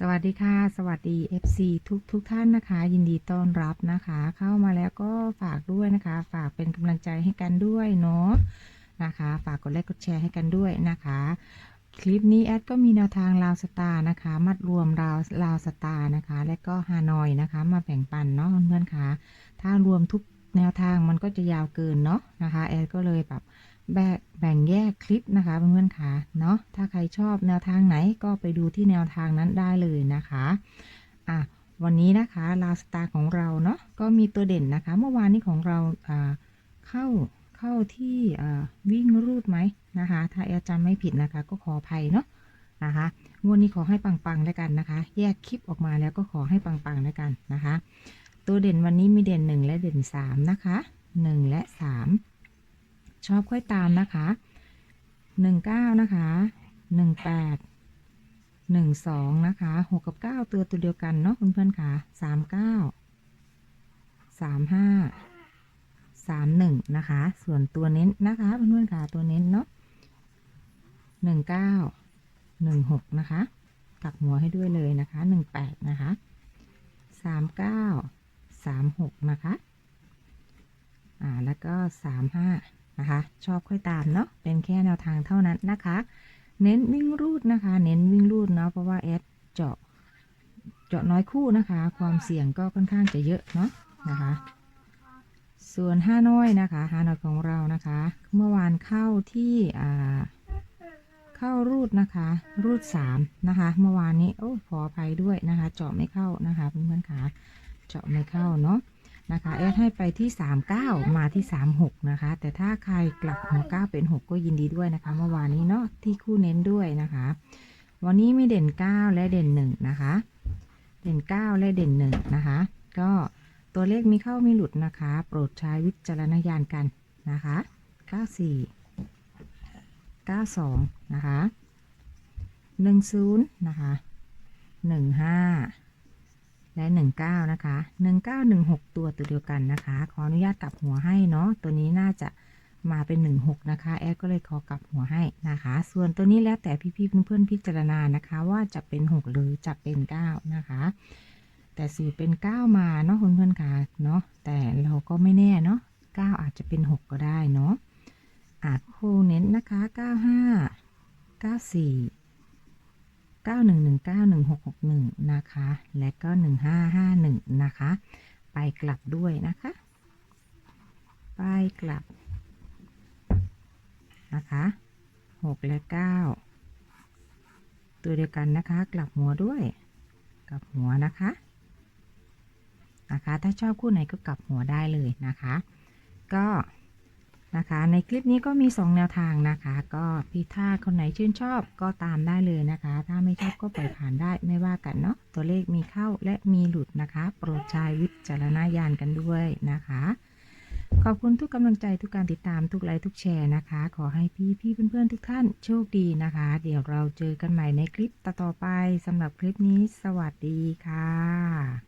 สวัสดีค่ะ สวัสดี FC ทุกทุกท่านนะคะ ยินดีต้อนรับนะคะ เข้ามาแล้วก็ฝากด้วยนะคะ ฝากเป็นกำลังใจให้กันด้วยเนาะนะคะ ฝากกดไลค์กดแชร์ให้กันด้วยนะคะ คลิปนี้แอดก็มีแนวทางลาวสตาร์นะคะ มัดรวมลาวลาวสตาร์นะคะ และก็ฮานอยนะคะ มาแบ่งปันเนาะเพื่อนๆค่ะถ้ารวมทุกแนวทางมันก็จะยาวเกินเนาะนะคะแอดก็เลยแบบ แบ่งแบ่งแยกคลิปนะคะเพื่อนๆค่ะเนาะถ้าใครชอบแนวทางไหนก็ไปดูที่แนวทางนั้นได้เลยนะคะอะวันนี้นะคะลาสตาของเราเนาะก็มีตัวเด่นนะคะ เมื่อวานนี้ของเราอ่าเข้าเข้าที่อ่าวิ่งรูดไหมนะคะ ถ้าแอร์จำไม่ผิดนะคะ ก็ขออภัยเนาะนะคะงวดนี้ขอให้ปังๆแล้วกันนะคะ แยกคลิปออกมาแล้วก็ขอให้ปังๆแล้วกันนะคะ ตัวเด่นวันนี้มีเด่นหนึ่งและเด่นสามนะคะหนึ่งและสาม ชอบค่อยตามนะคะหนึ่งเก้านะคะหนึ่งแปดหนึ่งสองนะคะหกกับเก้าตัวตัวเดียวกันเนาะเพื่อนๆค่ะสามเก้าสามห้าสามหนึ่งนะคะ ส่วนตัวเน้นนะคะเพื่อนๆค่ะตัวเน้นเนาะหนึ่งเก้าหนึ่งหกนะคะกลับหัวให้ด้วยเลยนะคะหนึ่งแปดนะคะสามเก้าสามหกนะคะ อ่า แล้วก็สามห้า นะคะ ชอบค่อยตามเนาะเป็นแค่แนวทางเท่านั้นนะคะ เน้นวิ่งรูดนะคะ เน้นวิ่งรูดเนาะเพราะว่าแอดเจาะเจาะน้อยคู่นะคะ ความเสี่ยงก็ค่อนข้างจะเยอะเนาะนะคะ ส่วนห้าน้อยนะคะห้าน้อยของเรานะคะ เมื่อวานเข้าที่อ่าเข้ารูดนะคะ รูดสามนะคะ เมื่อวานนี้โอ้ขออภัยด้วยนะคะ เจาะไม่เข้านะคะเพื่อนๆค่ะเจาะไม่เข้าเนาะ นะคะแอดให้ไปที่ 39 มาที่ 36 นะคะ แต่ถ้าใครกลับหัว9เป็น 6 ก็ยินดีด้วยนะคะ เมื่อวานนี้เนาะที่คู่เน้นด้วยนะคะ วันนี้มีเด่น 9 และเด่น 1 นะคะ เด่น 9 และเด่น 1 นะคะ ก็ตัวเลขมีเข้ามีหลุดนะคะ โปรดใช้วิจารณญาณกันนะคะ 94 92 นะคะ 10 นะคะ 15 และ 19 นะคะ 1916 ตัวตัวเดียวกันนะคะ ขออนุญาตกลับหัวให้เนาะ ตัวนี้น่าจะมาเป็น 16 นะคะ แอดก็เลยขอกลับหัวให้นะคะ ส่วนตัวนี้แล้วแต่พี่ๆเพื่อนๆพิจารณานะคะ ว่าจะเป็น 6 หรือจะเป็น 9 นะคะ แต่สื่อเป็น 9 มาเนาะเพื่อนๆค่ะเนาะ แต่เราก็ไม่แน่เนาะ 9 อาจจะเป็น 6 ก็ได้เนาะอาจคู่เน้นนะคะ 95 94 91191661 นะคะ และก็ 1551 นะคะ ไปกลับด้วยนะคะ ไปกลับ นะคะ 6 และ 9 ตัวเดียวกันนะคะ กลับหัวด้วย กลับหัวนะคะ นะคะ ถ้าชอบคู่ไหนก็กลับหัวได้เลยนะคะ ก็ นะคะ ในคลิปนี้ก็มี 2 แนวทางนะคะ ก็พี่ถ้าคนไหนชื่นชอบก็ตามได้เลยนะคะ ถ้าไม่ชอบก็ปล่อยผ่านได้ไม่ว่ากันเนาะตัวเลขมีเข้าและมีหลุดนะคะ โปรดใช้วิจารณญาณกันด้วยนะคะ ขอบคุณทุกกำลังใจทุกการติดตามทุกไลค์ทุกแชร์นะคะ ขอให้พี่พี่เพื่อนๆทุกท่านโชคดีนะคะ เดี๋ยวเราเจอกันใหม่ในคลิปต่อๆไปสำหรับคลิปนี้ สวัสดีค่ะ